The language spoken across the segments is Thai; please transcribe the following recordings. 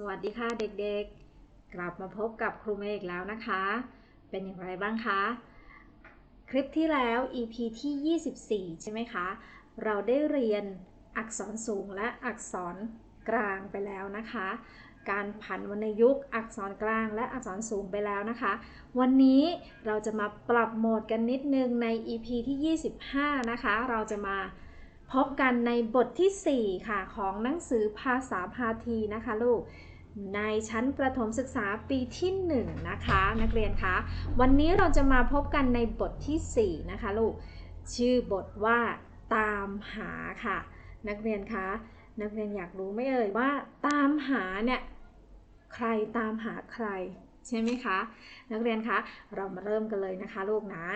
สวัสดีค่ะเด็กๆ กลับมาพบกับครูเมย์อีกแล้วนะคะ เป็นอย่างไรบ้างคะ คลิปที่แล้ว EP ที่ 24 ใช่ไหมคะ เราได้เรียนอักษรสูงและอักษรกลางไปแล้วนะคะ การผันวรรณยุกต์อักษรกลางและอักษรสูงไปแล้วนะคะ วันนี้เราจะมาปรับโหมดกันนิดนึงใน EP ที่ 25 นะคะ เราจะมาพบกันในบทที่ 4 ค่ะ ของหนังสือภาษาพาทีนะคะลูก ในชั้นประถมศึกษาปีที่ 1 นะคะ นักเรียนคะ วันนี้เราจะมาพบกันในบทที่ 4 นะคะลูก ชื่อบทว่าตามหาค่ะ นักเรียนคะ นักเรียนอยากรู้ไหม่เอ่ยว่าตามหาเนี่ยใครตามหาใครใช่ไหมคะ นักเรียนคะเรามาเริ่มกันเลยนะคะลูกนะ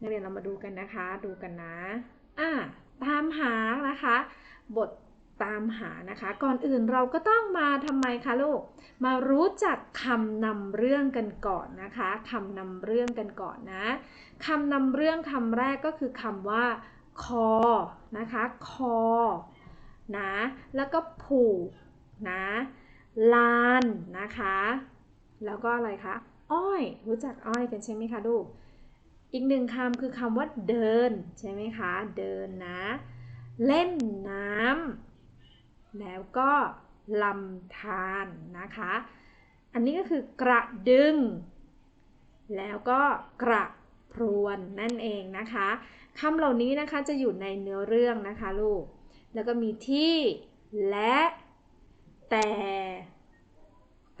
นักเรียนเรามาดูกันนะคะดูกันนะอ่าตามหานะคะ บท ตามหานะคะ ก่อนอื่นเราก็ต้องมาทำไมคะลูก มารู้จักคำนำเรื่องกันก่อนนะคะคำนำเรื่องกันก่อนนะคำนำเรื่องคำแรกก็คือคำว่าคอนะคะคอนะแล้วก็ผูกนะลานนะคะ แล้วก็อะไรคะอ้อยรู้จักอ้อยกันใช่ไหมคะลูกอีกหนึ่งคำคือคำว่าเดินใช่ไหมคะ เดินนะ เล่นน้ำ แล้วก็ลำธารนะคะ อันนี้ก็คือกระดึง แล้วก็กระพรวนนั่นเองนะคะคำเหล่านี้นะคะจะอยู่ในเนื้อเรื่องนะคะลูก แล้วก็มีที่และแต่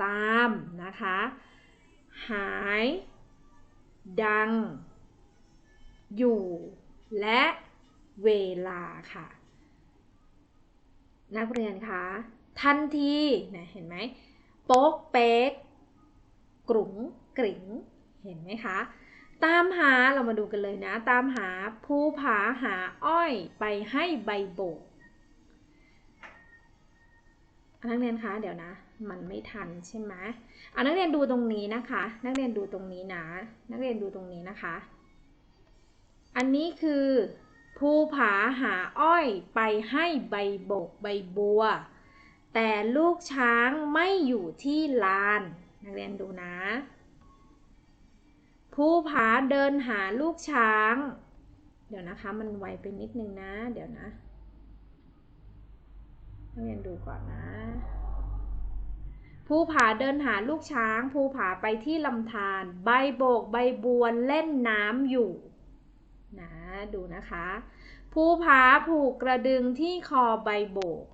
ตามนะคะ หาย ดัง อยู่ และเวลาค่ะ นักเรียนคะทันทีนะเห็นไหมโป๊กเป๊กกรุ๋งกริ่งเห็นไหมคะ ตามหาเรามาดูกันเลยนะ ตามหาภูผาหาอ้อยไปให้ใบโบกนักเรียนคะเดี๋ยวนะ มันไม่ทันใช่ไหมอะนักเรียนดูตรงนี้นะคะ นักเรียนดูตรงนี้นะ นักเรียนดูตรงนี้นะคะ อันนี้คือ ภูผาหาอ้อยไปให้ใบโบกใบบัว แต่ลูกช้างไม่อยู่ที่ลาน นักเรียนดูนะภูผาเดินหาลูกช้าง เดี๋ยวนะคะมันไวไปนิดนึงนะ เดี๋ยวนะนักเรียนดูก่อนนะภูผาเดินหาลูกช้างภูผาไปที่ลำธารใบโบกใบบัวเล่นน้ำอยู่ ดูนะคะ ภูผาผูกกระดึงที่คอใบโบก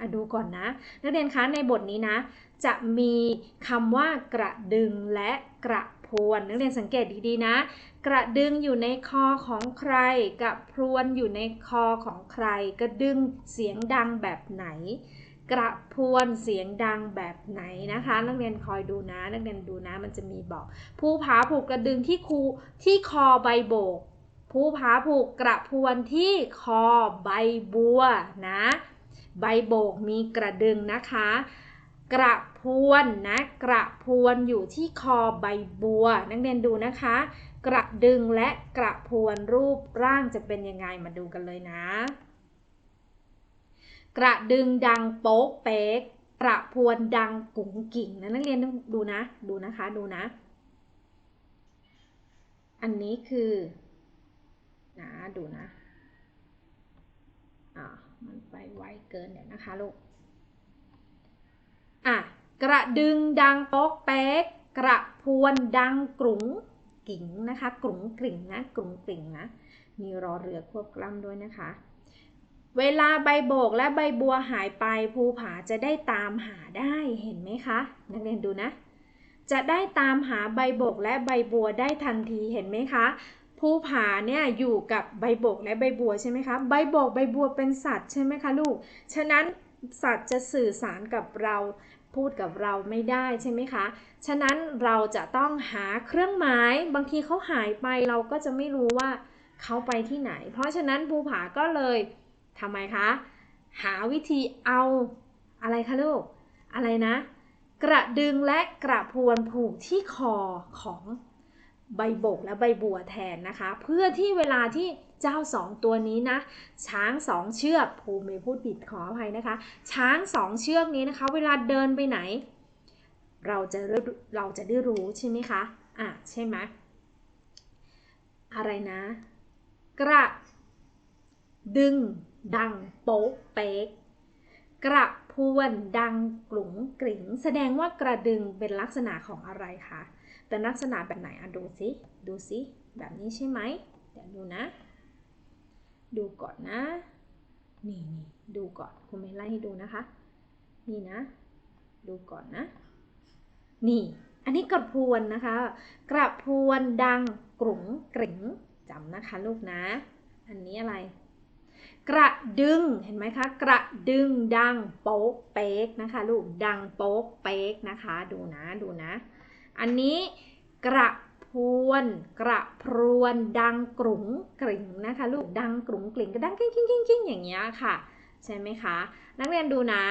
อะดูก่อนนะ นักเรียนคะในบทนี้นะ จะมีคำว่ากระดึงและกระพรวน นักเรียนสังเกตดีๆนะ กระดึงอยู่ในคอของใคร กระพรวนอยู่ในคอของใคร กระดึงเสียงดังแบบไหน กระพรวนเสียงดังแบบไหนนะคะ นักเรียนคอยดูนะ นักเรียนดูนะมันจะมีบอกภูผาผูกกระดึงที่คูที่คอใบโบก ภูผาผูกกระพวนที่คอใบบัวนะ ใบโบกมีกระดึงนะคะ กระพวนนะกระพวนอยู่ที่คอใบบัว นักเรียนดูนะคะ กระดึงและกระพวนรูปร่างจะเป็นยังไงมาดูกันเลยนะ กระดึงดังโป๊กเป๊กกระพวนดังกุ๋งกิ่งนะนักเรียนดูนะดูนะคะดูนะ อันนี้คือ นะดูนะอ่ามันไปไวเกินเดี๋ยวนะคะลูกอะกระดึงดังโป๊กเป๊กกระพวนดังกรุงกิ่งนะคะกรุงกริ่งนะกรุงกริ่งนะมีรอเรือควบกล้ำด้วยนะคะ เวลาใบโบกและใบบัวหายไปภูผาจะได้ตามหาได้เห็นไหมคะนักเรียนดูนะ จะได้ตามหาใบโบกและใบบัวได้ทันทีเห็นไหมคะ ภูผาเนี่ยอยู่กับใบบกและใบบัวใช่ไหมคะ ใบบกใบบัวเป็นสัตว์ใช่ไหมคะลูก ฉะนั้นสัตว์จะสื่อสารกับเราพูดกับเราไม่ได้ใช่ไหมคะ ฉะนั้นเราจะต้องหาเครื่องหมาย บางทีเขาหายไปเราก็จะไม่รู้ว่าเขาไปที่ไหน เพราะฉะนั้นภูผาก็เลยทำไมคะ หาวิธีเอาอะไรคะลูก อะไรนะ กระดึงและกระพวนผูกที่คอของ ใบบกและใบบัวแทนนะคะ เพื่อที่เวลาที่เจ้าสองตัวนี้นะ ช้างสองเชือกภูมิพูดผิดขออภัยนะคะ ช้างสองเชือกนี้นะคะ เวลาเดินไปไหน เราจะเราจะได้รู้ใช่ไหมคะอะใช่ไหมอะไรนะ กระ ดึง ดัง โป๊กเป๊กกระพวนดังกลุ่งกริ่งแสดงว่ากระดึงเป็นลักษณะของอะไรคะ เป็นลักษณะแบบไหนอะดูสิดูสิแบบนี้ใช่ไหมเดี๋ยวดูนะ ดูก่อนนะ นี่นี่ดูก่อนคุณไม่ไล่ให้ดูนะคะ นี่นะ ดูก่อนนะ นี่ อันนี้กระพวนนะคะ กระพวนดังกรุงกริ่งจำนะคะลูกนะ อันนี้อะไร กระดึงเห็นไหมคะ กระดึงดังโป๊กเป๊กนะคะ ลูกดังโป๊กเป๊กนะคะ ดูนะดูนะ อันนี้กระพวน กระพรวน ดังกรุงกริ่งนะคะลูกดังกรุงกริ่งก็ดังกิ้งกิ้งกิ้งกิ้งอย่างเงี้ยค่ะ ใช่ไหมคะ นักเรียนดูนะ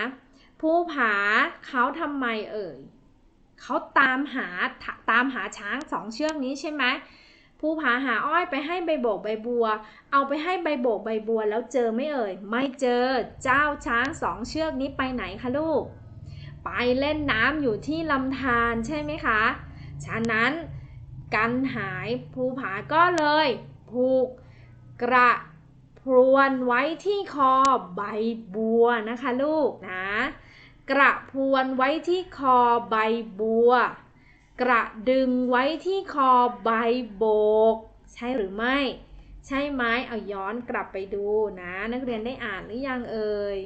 ผู้ผาเขาทำไมเอ่ยเขาตามหาตามหาช้างสองเชือกนี้ใช่ไหมภูผาหาอ้อยไปให้ใบโบกใบบัว เอาไปให้ใบโบกใบบัวแล้วเจอไม่เอ่ย ไม่เจอ เจ้าช้างสองเชือกนี้ไปไหนคะลูก ไปเล่นน้ำอยู่ที่ลำธารใช่ไหมคะ ฉะนั้นกันหายภูผาก็เลยผูกกระพรวนไว้ที่คอใบบัวนะคะลูกนะ กระพวนไว้ที่คอใบบัว กระดึงไว้ที่คอใบโบก ใช่หรือไม่ ใช่ไหมเอาย้อนกลับไปดูนะ นักเรียนได้อ่านหรือยังเอ่ย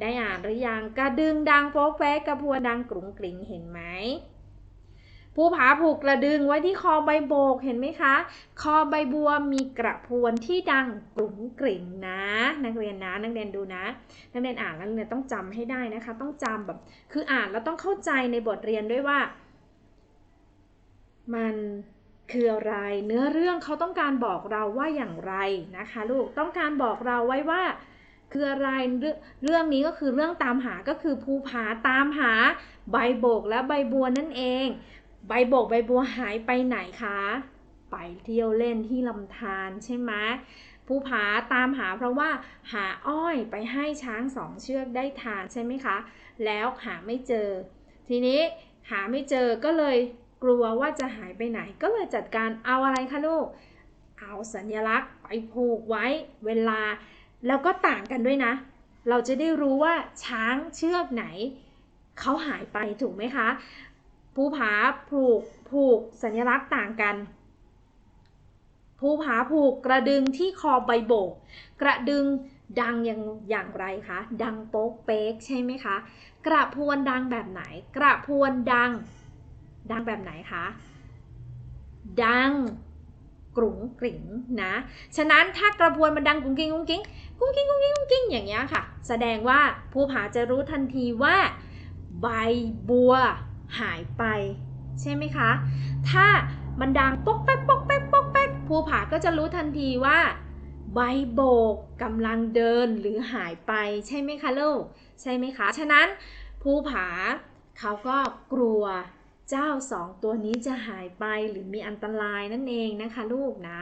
ได้อ่านหรือยังกระดึงดังโป๊กแป๊กกระพวนดังกรุงกริงเห็นไหมภูผาผูกกระดึงไว้ที่คอใบโบกเห็นไหมคะ คอใบบัวมีกระพวนที่ดังกรุ้งกริ่งนะ นักเรียนนะ นักเรียนดูนะ นักเรียนอ่านแล้วเนี่ยต้องจำให้ได้นะคะ ต้องจำแบบ คืออ่านแล้วต้องเข้าใจในบทเรียนด้วยว่า มันคืออะไร เนื้อเรื่องเขาต้องการบอกเราว่าอย่างไรนะคะ ลูกต้องการบอกเราไว้ว่า คืออะไรเรื่องนี้ก็คือเรื่องตามหาก็คือภูผาตามหาใบโบกและใบบัวนั่นเอง ใบโบกใบบัวหายไปไหนคะ ไปเที่ยวเล่นที่ลำธารใช่ไหมภูผาตามหาเพราะว่าหาอ้อยไปให้ช้างสองเชือกได้ทานใช่ไหมคะ แล้วหาไม่เจอ ทีนี้หาไม่เจอก็เลยกลัวว่าจะหายไปไหน ก็เลยจัดการเอาอะไรคะลูก เอาสัญลักษณ์ไปผูกไว้เวลา แล้วก็ต่างกันด้วยนะ เราจะได้รู้ว่าช้างเชือกไหนเขาหายไปถูกไหมคะ ภูผาผูกผูกสัญลักษณ์ต่างกัน ภูผาผูกกระดึงที่คอใบโบก กระดึงดังอย่างอย่างไรคะ ดังโป๊กเป๊กใช่ไหมคะ กระพวนดังแบบไหน กระพวนดัง ดังแบบไหนคะ ดัง กรุงกริ่งนะ ฉะนั้นถ้ากระพวนมันดังกุ้งกิ้งกุ้งกิ้งกุ้งกิ้งกุ้งกิ้งกุ้งกิ้งอย่างเงี้ยค่ะ แสดงว่าภูผาจะรู้ทันทีว่า ใบบัวหายไป ใช่ไหมคะ ถ้ามันดังป๊กแป๊กป๊กแป๊กป๊กแป๊กภูผาก็จะรู้ทันทีว่า ใบโบกกำลังเดินหรือหายไปใช่ไหมคะลูกใช่ไหมคะ ฉะนั้นภูผาเขาก็กลัว เจ้าสองตัวนี้จะหายไปหรือมีอันตรายนั่นเองนะคะลูกนะ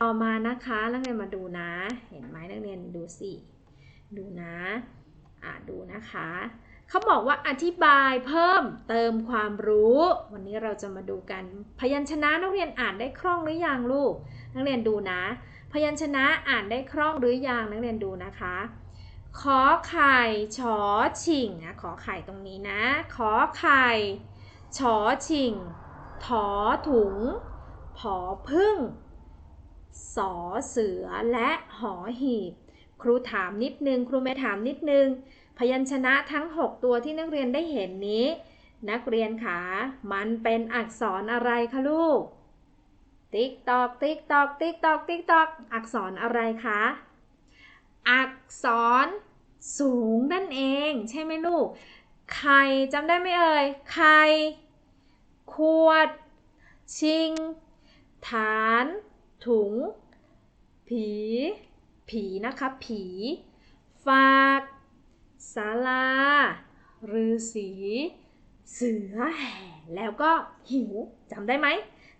ต่อมานะคะนักเรียนมาดูนะ เห็นไหมนักเรียนดูสิ ดูนะ อ่าดูนะคะเขาบอกว่าอธิบายเพิ่มเติมความรู้ วันนี้เราจะมาดูกัน พยัญชนะนักเรียนอ่านได้คล่องหรือยังลูก นักเรียนดูนะ พยัญชนะอ่านได้คล่องหรือยังนักเรียนดูนะคะขอไข่ชอชิงนะขอไข่ตรงนี้นะ ขอไข่ ชอชิงถอถุง ผอพึ่ง สอเสือและหอหีบ ครูถามนิดนึง ครูแม่ถามนิดนึง พยัญชนะทั้ง 6 ตัวที่นักเรียนได้เห็นนี้ นักเรียนขา มันเป็นอักษรอะไรคะลูก ติ๊กตอก ติ๊กตอก ติ๊กตอก ติ๊กตอก อักษรอะไรคะ อักษรสูงนั่นเอง ใช่ไหมลูก ไข่จำได้ไหมเอ่ย ไข่ ขวด ชิง ฐาน ถุง ผี ผีนะคะ ผี ฝากศาลาฤาษีเสือแห่แล้วก็หิวจำได้ไหม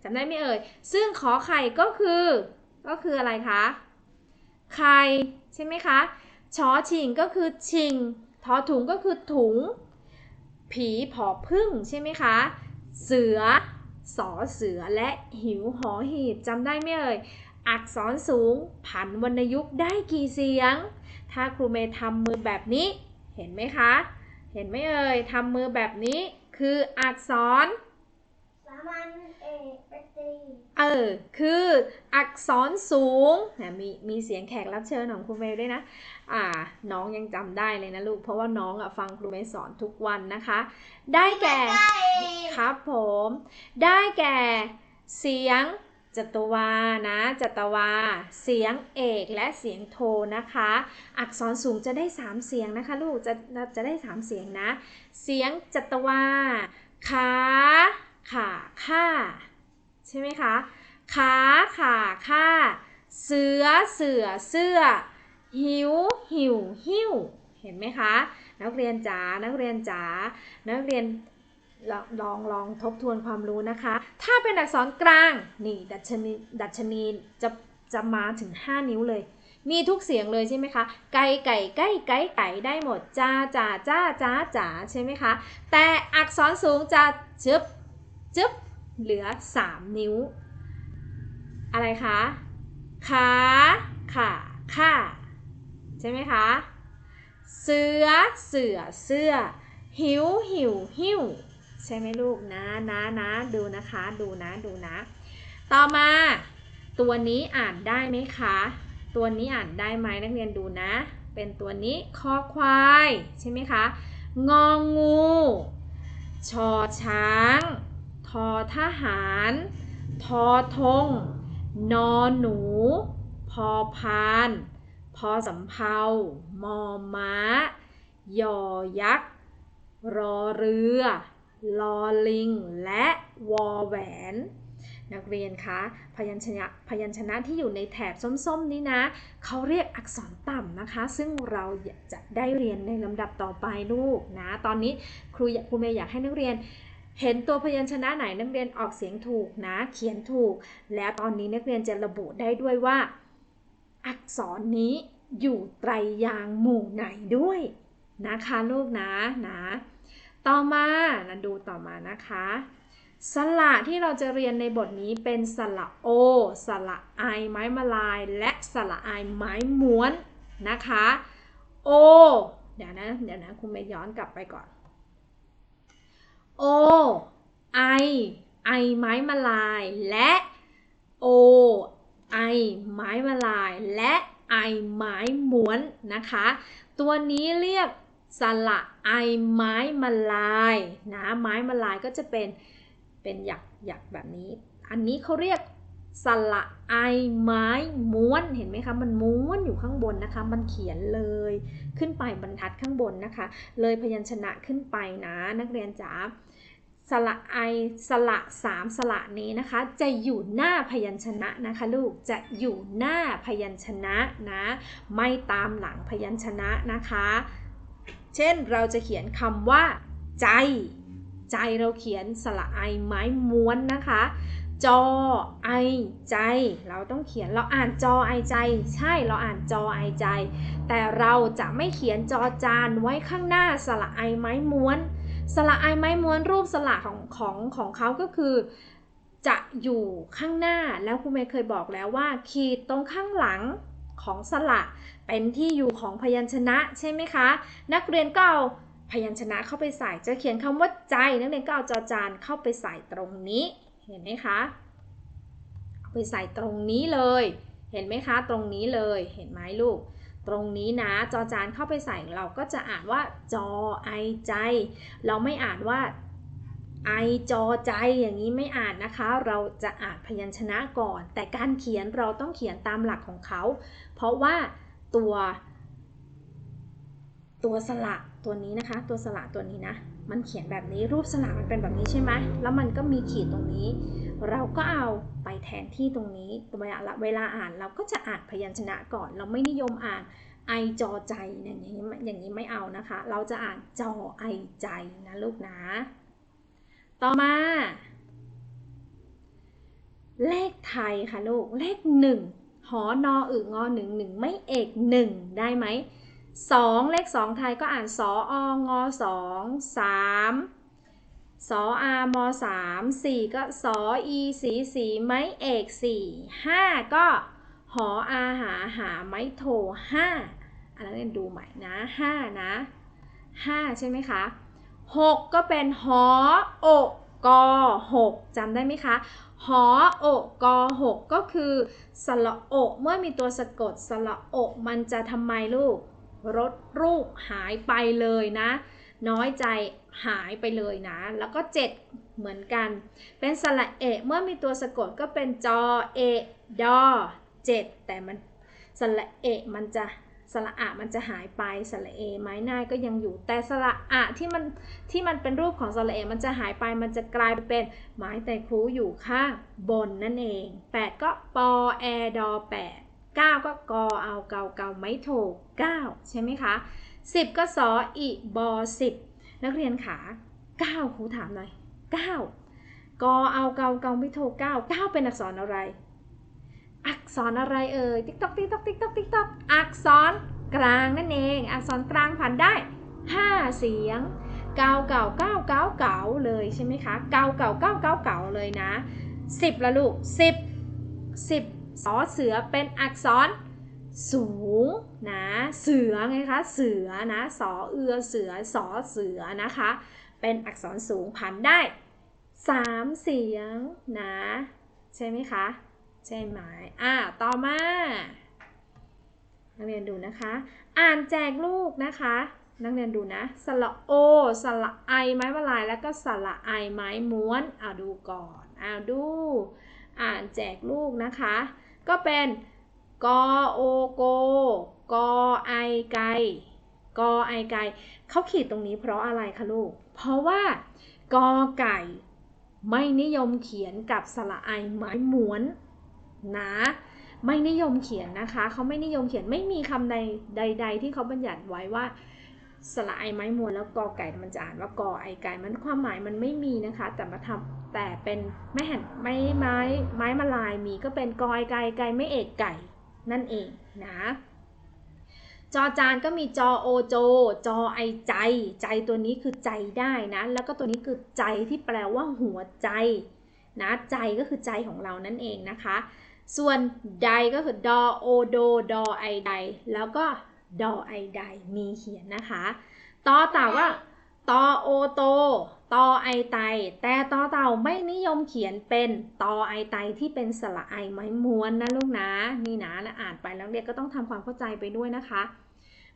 จำได้ไหมเอ่ย ซึ่งขอไข่ก็คือ ก็คืออะไรคะ ไข่ใช่ไหมคะชอชิงก็คือชิง ทอถุงก็คือถุง ผีผอพึ่งใช่ไหมคะ เสือ สอเสือและหิวหอหีบจำได้ไหมเอ่ย อักษรสูงผันวรรณยุกต์ได้กี่เสียง ถ้าครูเมย์ทำมือแบบนี้ เห็นไหมคะ เห็นไหมเอ่ยทำมือแบบนี้คืออักษรสามัญ เออ คืออักษรสูงนะมีมีเสียงแขกรับเชิญของครูเมย์ด้วยนะ อ่า น้องยังจำได้เลยนะลูก เพราะว่าน้องอะฟังครูเมย์สอนทุกวันนะคะ ได้แก่ ครับผม ได้แก่ เสียงจตวา นะ จตวา เสียงเอกและเสียงโทนะคะ อักษรสูงจะได้ 3 เสียงนะคะ ลูก จะ จะได้ 3 เสียงนะ เสียงจตวา ขา ขาค่า ใช่ไหมคะขาขาค่า เสือเสือเสื้อ หิวหิวหิวเห็นไหมคะ นักเรียนจ๋านักเรียนจ๋านักเรียนลองลองลองทบทวนความรู้นะคะ ถ้าเป็นอักษรกลางนี่ดัชนีดัชนีจะจะมาถึง 5 นิ้วเลย มีทุกเสียงเลยใช่ไหมคะ ไก่ไก่ไก่ไก่ไก่ได้หมดจ้าจ้าจ้าจ้าจ๋าใช่ไหมคะ แต่อักษรสูงจะจึบจึบ เหลือ 3 นิ้ว อะไรคะ ขาขาค่าใช่ไหมคะ เสือเสือเสื้อ หิวหิวหิวใช่ไหมลูกนะนะนะดูนะคะดูนะดูนะ ต่อมา ตัวนี้อ่านได้ไหมคะ ตัวนี้อ่านได้ไหมนักเรียนดูนะ เป็นตัวนี้คอควายใช่ไหมคะงองูชอช้าง ทอทหาร ทอทง นอหนู พอพาน พอสำเภามอม้า ยอยักษ์ รอเรือ ลอลิง และวอแหวน นักเรียนคะ พยัญชนะพยัญชนะที่อยู่ในแถบส้มๆนี้นะ เขาเรียกอักษรต่ำนะคะ ซึ่งเราจะได้เรียนในลำดับต่อไปลูกนะ ตอนนี้ครูครูเมย์อยากให้นักเรียน เห็นตัวพยัญชนะไหนนักเรียนออกเสียงถูกนะ เขียนถูก แล้วตอนนี้นักเรียนจะระบุได้ด้วยว่า อักษรนี้อยู่ไตรยางค์หมู่ไหนด้วยนะคะลูกนะนะต่อมานะดูต่อมานะคะ สระที่เราจะเรียนในบทนี้เป็นสระโอ สระไอไม้มาลาย และสระไอไม้ม้วนนะคะ โอ เดี๋ยวนะ เดี๋ยวนะคุณเมย์ย้อนกลับไปก่อน โอไอไอไม้มาลาย และโอไอไม้มาลาย และไอไม้ม้วนนะคะ ตัวนี้เรียกสระไอไม้มาลายนะไม้มาลายก็จะเป็นเป็นหยักหยักแบบนี้ อันนี้เขาเรียก สระไอไม้ม้วนเห็นไหมคะมันม้วนอยู่ข้างบนนะคะ มันเขียนเลยขึ้นไปบรรทัดข้างบนนะคะ เลยพยัญชนะขึ้นไปนะนักเรียนจ๋าสระไอสระสามสระนี้นะคะ จะอยู่หน้าพยัญชนะนะคะลูกจะอยู่หน้าพยัญชนะนะ ไม่ตามหลังพยัญชนะนะคะ เช่นเราจะเขียนคำว่า ใจ ใจเราเขียนสระไอไม้ม้วนนะคะ จอไอใจ เราต้องเขียนเราอ่านจอไอใจ ใช่เราอ่านจอไอใจ แต่เราจะไม่เขียนจอจานไว้ข้างหน้าสระไอไม้ม้วน สระไอไม้ม้วนรูปสระของของของเขาก็คือ จะอยู่ข้างหน้าแล้วครูเมย์เคยบอกแล้วว่า ขีดตรงข้างหลังของสระเป็นที่อยู่ของพยัญชนะใช่ไหมคะ นักเรียนก็เอาพยัญชนะเข้าไปใส่จะเขียนคำว่าใจ นักเรียนก็เอาจอจานเข้าไปใส่ตรงนี้ เห็นไหมคะเอาไปใส่ตรงนี้เลย เห็นไหมคะ ตรงนี้เลยเห็นไหมลูก ตรงนี้นะจอจานเข้าไปใส่เราก็จะอ่านว่าจอไอใจ เราไม่อ่านว่าไอจอใจอย่างนี้ไม่อ่านนะคะ เราจะอ่านพยัญชนะก่อน แต่การเขียนเราต้องเขียนตามหลักของเขา เพราะว่าตัว ตัวสระตัวนี้นะคะ ตัวสระตัวนี้นะ มันเขียนแบบนี้รูปสระมันเป็นแบบนี้ใช่ไหมแล้วมันก็มีขีดตรงนี้ เราก็เอาไปแทนที่ตรงนี้เวลาเวลาอ่านเราก็จะอ่านพยัญชนะก่อน เราไม่นิยมอ่านไอจอใจอย่างนี้อย่างนี้ไม่เอานะคะ เราจะอ่านจอไอใจนะลูกนะ ต่อมา เลขไทยค่ะลูก เลขหนึ่งหอนออึงอหนึ่งหนึ่งไม่เอกหนึ่งได้ไหม สองเลขสองไทยก็อ่านสอองอสองสามสออามสามสี่ก็สออีสีสีไม้เอกสี่ห้าก็หออาหาหาไม้โทห้าอันนั้นเรียนดูใหม่นะห้านะห้าใช่ไหมคะหกก็เป็นหอโอกอหกจำได้ไหมคะหอโอกอหกก็คือสระโอเมื่อมีตัวสะกดสระโอมันจะทำไมลูก ลดรูปหายไปเลยนะ น้อยใจหายไปเลยนะ แล้วก็ 7 เหมือนกัน เป็นสระเอะเมื่อมีตัวสะกดก็เป็นจอเอะดอ7แต่มันสระเอะมันจะสระอะมันจะหายไปสระเอไม้หน้าก็ยังอยู่ แต่สระอะที่มันที่มันเป็นรูปของสระเอมันจะหายไปมันจะกลายเป็นไม้แต่ครูอยู่ข้างบนนั่นเอง 8 ก็ปอแอดอ8 9 ก็กอเอาเกาเกาไม่โท9ใช่ไหมคะ 10 ก็สออีบอ10 นักเรียนขา9ครูถามหน่อย 9 กอเอาเกาเกาไม่โท9 9 เป็นอักษรอะไร อักษรอะไรเอ่ยติ๊กต๊อกติ๊กต๊อกติ๊กต๊อกติ๊กต๊อกอักษรกลางนั่นเอง อักษรกลางผ่านได้ 5 เสียงเก่าเก่าเก้าเก้าเก่าเลยใช่ไหมคะเก่าเก่าเก้าเก้าเก่าเลยนะ10ละลูก10 10ส สอเสือเป็นอักษรสูงนะเสือไงคะเสือนะสอเอือเสือสอเสือนะคะ เป็นอักษรสูงผ่านได้3เสียงนะใช่ไหมคะใช่ไหมอ่าต่อมานักเรียนดูนะคะ อ่านแจกลูกนะคะ นักเรียนดูนะสระโอสระไอไม้วลายแล้วก็สระไอไม้ม้วนเอาดูก่อนเอาดู อ่านแจกลูกนะคะ ก็เป็นกอโอโกกอไอไกกอไอไกเขาขีดตรงนี้เพราะอะไรคะลูก เพราะว่ากอไก่ ไม่นิยมเขียนกับสระไอไม้ม้วนนะไม่นิยมเขียนนะคะ เขาไม่นิยมเขียนไม่มีคำใดใด ๆ ที่เขาบัญญัติไว้ว่า สระไอไม้มวลแล้วกอไก่มันจะอ่านว่ากอไอไก่มันความหมายมันไม่มีนะคะ แต่มาทำแต่เป็นไม่เห็นไม่ไม้ไม้มาลายมีก็เป็นกอไอไก่ไก่ไม่เอกไก่นั่นเองนะจอจานก็มีจอโอโจ จอไอใจ ใจตัวนี้คือใจได้นะ แล้วก็ตัวนี้คือใจที่แปลว่าหัวใจนะใจก็คือใจของเรานั่นเองนะคะ ส่วนใดก็คือดอโอโดดอไอใด แล้วก็ ดอไอใดมีเขียนนะคะต่อเต่าก็ตอโอโตตอไอไต แต่ต่อเต่าไม่นิยมเขียนเป็นตอไอไตที่เป็นสระไอไม้ม้วนนะลูกนะนี่นะแล้วอ่านไปแล้วเด็กก็ต้องทำความเข้าใจไปด้วยนะคะ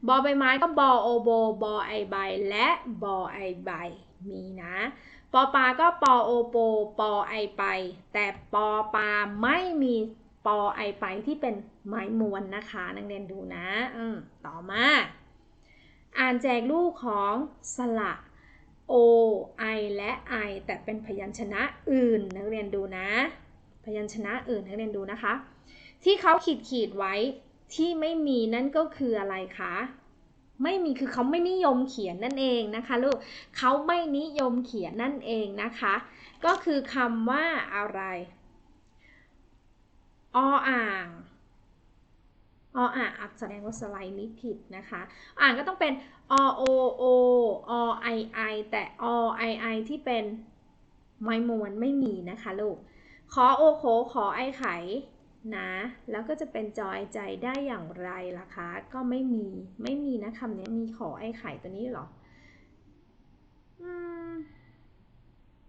บอใบไม้ก็บอโอโบบอไอใบและบอไอใบมีนะปอปลาก็ปอโอโปปอไอไป แต่ปอปลาไม่มี ปอไอไปที่เป็นไม้มวนนะคะนักเรียนดูนะต่อมา อ่านแจกลูกของสระโอไอและไอแต่เป็นพยัญชนะอื่นนักเรียนดูนะ พยัญชนะอื่นนักเรียนดูนะคะ ที่เขาขีดขีดไว้ที่ไม่มีนั่นก็คืออะไรคะไม่มีคือเขาไม่นิยมเขียนนั่นเองนะคะลูกเขาไม่นิยมเขียนนั่นเองนะคะ ก็คือคำว่าอะไร ออ่างออ่างแสดงว่าสไลด์นี้ผิดนะคะ อ่างก็ต้องเป็นอโอโออไอไอแต่อไอไอที่เป็นไม้มวนไม่มีนะคะลูก ขอโอโคขอไอไขนะ แล้วก็จะเป็นจอยใจได้อย่างไรล่ะคะ ก็ไม่มี ไม่มีนะคำนี้มีขอไอไข่ตัวนี้หรอ อืม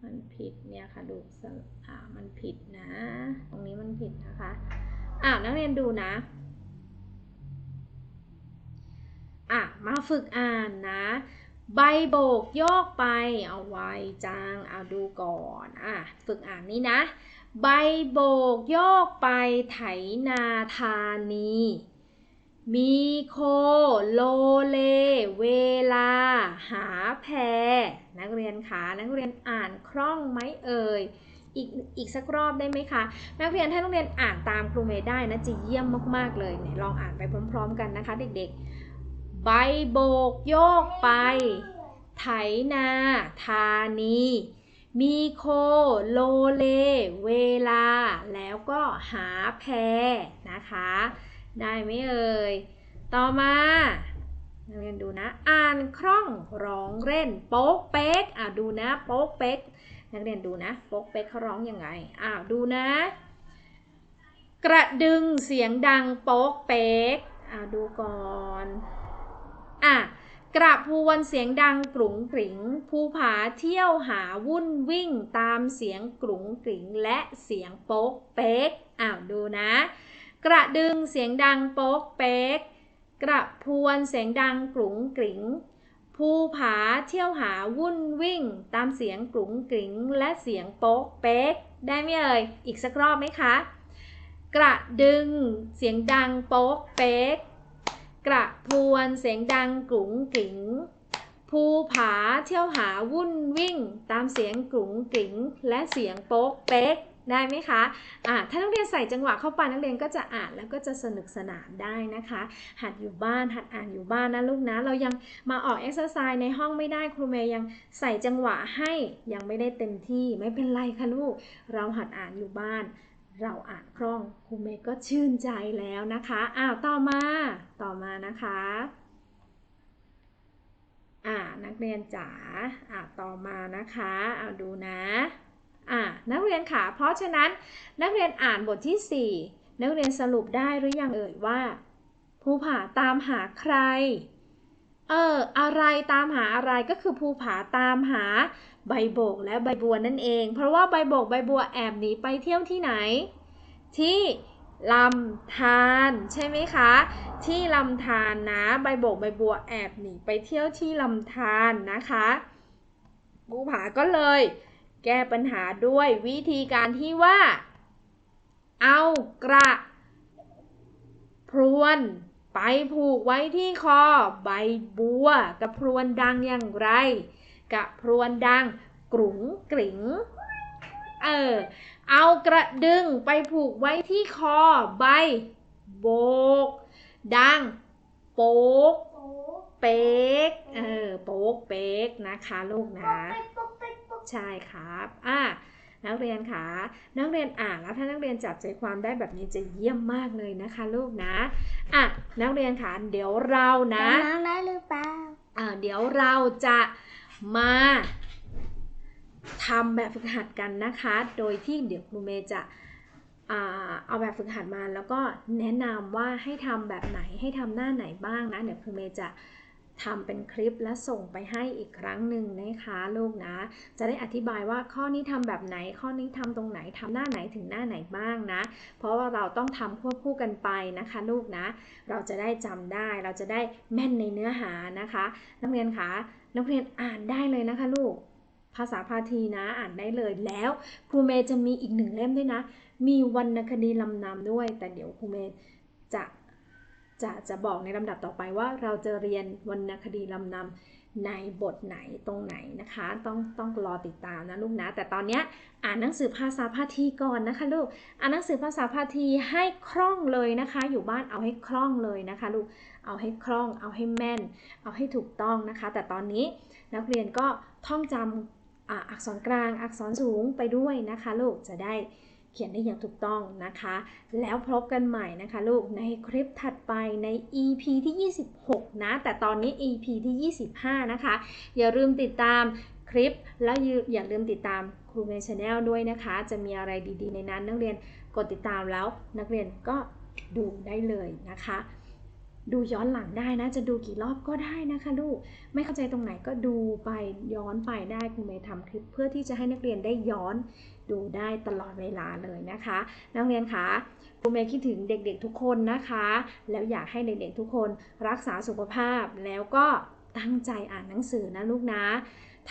มันผิดเนี่ยค่ะดูสอ่ามันผิดนะ ตรงนี้มันผิดนะคะอ่านักเรียนดูนะอะมาฝึกอ่านนะ ใบโบกโยกไปเอาไว้จังเอาดูก่อนอะฝึกอ่านนี้นะ ใบโบกโยกไปไถนาธานี มีโค โลเล เวลา หาแพร นักเรียนคะนักเรียนอ่านคล่องไหมเอ่ยอีกอีกสักรอบได้ไหมคะ นักเรียนถ้านักเรียนอ่านตามครูเมย์ได้นะจะเยี่ยมมาก ๆ เลยเนี่ยลองอ่านไปพร้อม ๆ กันนะคะ เด็กๆ ใบโบกโยกไป ไถนาธานี มีโค โลเล เวลา แล้วก็หาแพนะคะ ได้ไหมเอ่ย ต่อมานักเรียนดูนะ อ่านคล่องร้องเล่น โป๊กเป๊กอะดูนะ โป๊กเป๊กนักเรียนดูนะ โป๊กเป๊กเขาร้องยังไงอ้าวดูนะ กระดึงเสียงดังโป๊กเป๊กอ่าดูก่อนอะกระพวนเสียงดังกรุงกริงภูผาเที่ยวหาวุ่นวิ่งตามเสียงกรุงกริงและเสียงโป๊กเป๊กอ้าวดูนะ กระดึงเสียงดังโป๊กเป๊ก กระพวนเสียงดังกรุงกริงภูผาเที่ยวหาวุ่นวิ่ง ตามเสียงกรุงกริงและเสียงโป๊กเป๊ก ได้ไหมเอ่ย อีกสักรอบไหมคะ กระดึงเสียงดังโป๊กเป๊ก กระพวนเสียงดังกรุงกริงภูผาเที่ยวหาวุ่นวิ่ง ตามเสียงกรุงกริงและเสียงโป๊กเป๊ก ได้ไหมคะอ่าถ้านักเรียนใส่จังหวะเข้าไปนักเรียนก็จะอ่านแล้วก็จะสนุกสนานได้นะคะ หัดอยู่บ้านหัดอ่านอยู่บ้านนะลูกนะ เรายังมาออกเอ็กซ์ไซส์ในห้องไม่ได้ครูเมย์ยังใส่จังหวะให้ยังไม่ได้เต็มที่ไม่เป็นไรค่ะลูก เราหัดอ่านอยู่บ้าน เราอ่านคล่องครูเมย์ก็ชื่นใจแล้วนะคะอ้าวต่อมาต่อมานะคะอ่านักเรียนจ๋าอ่าต่อมานะคะเอาดูนะ อ่านักเรียนค่ะ เพราะฉะนั้นนักเรียนอ่านบทที่ 4 นักเรียนสรุปได้หรือยังเอ่ยว่าภูผาตามหาใคร เออ อะไรตามหาอะไรก็คือภูผาตามหาใบโบกและใบบัวนั่นเอง เพราะว่าใบโบกใบบัวแอบหนีไปเที่ยวที่ไหน ที่ลำธารใช่ไหมคะ ที่ลำธารนะใบโบกใบบัวแอบหนีไปเที่ยวที่ลำธารนะคะภูผาก็เลย แก้ปัญหาด้วยวิธีการที่ว่า เอากระพรวนไปผูกไว้ที่คอใบบัวกระพรวนดังอย่างไร กระพรวนดังกรุงกริงเออเอากระดึงไปผูกไว้ที่คอใบโบก ดังโป๊กโป๊กเป๊ก เออโป๊กเป๊กนะคะลูกนะ ใช่ครับอะนักเรียนคะนักเรียนอ่านแล้วถ้านักเรียนจับใจความได้แบบนี้จะเยี่ยมมากเลยนะคะลูกนะอะนักเรียนคะเดี๋ยวเรานะน้ำได้หรือเปล่าอ่าเดี๋ยวเราจะมาทำแบบฝึกหัดกันนะคะ โดยที่เดี๋ยวครูเมย์จะอ่าเอาแบบฝึกหัดมาแล้วก็แนะนำว่าให้ทำแบบไหนให้ทำหน้าไหนบ้างนะ เดี๋ยวครูเมย์จะ ทำเป็นคลิปและส่งไปให้อีกครั้งหนึ่งนะคะลูกนะ จะได้อธิบายว่าข้อนี้ทำแบบไหน ข้อนี้ทำตรงไหนทำหน้าไหนถึงหน้าไหนบ้างนะ เพราะว่าเราต้องทำควบคู่กันไปนะคะ ลูกนะ เราจะได้จำได้เราจะได้แม่นในเนื้อหานะคะ นักเรียนคะนักเรียนอ่านได้เลยนะคะลูกภาษาพาทีนะอ่านได้เลยแล้วครูเมย์จะมีอีกหนึ่งเล่มด้วยนะ มีวรรณคดีลำนำด้วย แต่เดี๋ยวครูเมย์จะ จะจะบอกในลำดับต่อไปว่าเราจะเรียนวรรณคดีลำนำในบทไหนตรงไหนนะคะ ต้องต้องรอติดตามนะลูกนะ แต่ตอนเนี้ยอ่านหนังสือภาษาพาทีก่อนนะคะลูกอ่านหนังสือภาษาพาทีให้คล่องเลยนะคะ อยู่บ้านเอาให้คล่องเลยนะคะลูกเอาให้คล่อง เอาให้แม่น เอาให้ถูกต้องนะคะ แต่ตอนนี้นักเรียนก็ท่องจำอ่าอักษรกลางอักษรสูงไปด้วยนะคะลูกจะได้ เขียนได้อย่างถูกต้องนะคะ แล้วพบกันใหม่นะคะลูกในคลิปถัดไปใน EP ที่ 26 นะ แต่ตอนนี้ EP ที่ 25 นะคะ อย่าลืมติดตามคลิป แล้วอย่าลืมติดตามครูเมย์ชาแนลด้วยนะคะ จะมีอะไรดีๆ ในนั้นนักเรียนกดติดตามแล้ว นักเรียนก็ดูได้เลยนะคะ ดูย้อนหลังได้นะ จะดูกี่รอบก็ได้นะคะลูก ไม่เข้าใจตรงไหนก็ดูไปย้อนไปได้ครูเมย์ทำคลิปเพื่อที่จะให้นักเรียนได้ย้อน ดูได้ตลอดเวลาเลยนะคะ นักเรียนคะครูเมย์คิดถึงเด็กๆทุกคนนะคะ แล้วอยากให้เด็กๆทุกคนรักษาสุขภาพแล้วก็ตั้งใจอ่านหนังสือนะลูกนะ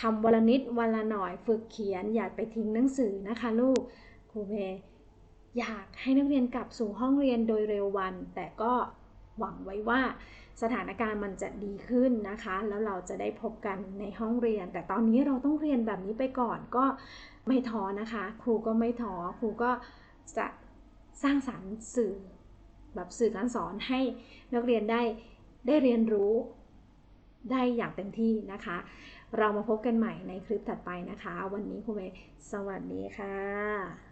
ทำวันละนิดวันละหน่อยฝึกเขียนอย่าไปทิ้งหนังสือนะคะลูกครูเมย์อยากให้นักเรียนกลับสู่ห้องเรียนโดยเร็ววัน แต่ก็ หวังไว้ว่าสถานการณ์มันจะดีขึ้นนะคะ แล้วเราจะได้พบกันในห้องเรียน แต่ตอนนี้เราต้องเรียนแบบนี้ไปก่อนก็ไม่ท้อนะคะ ครูก็ไม่ท้อครูก็จะสร้างสรรค์สื่อแบบสื่อการสอนให้นักเรียนได้ได้เรียนรู้ได้อย่างเต็มที่นะคะ เรามาพบกันใหม่ในคลิปถัดไปนะคะ วันนี้ครูเมย์สวัสดีค่ะ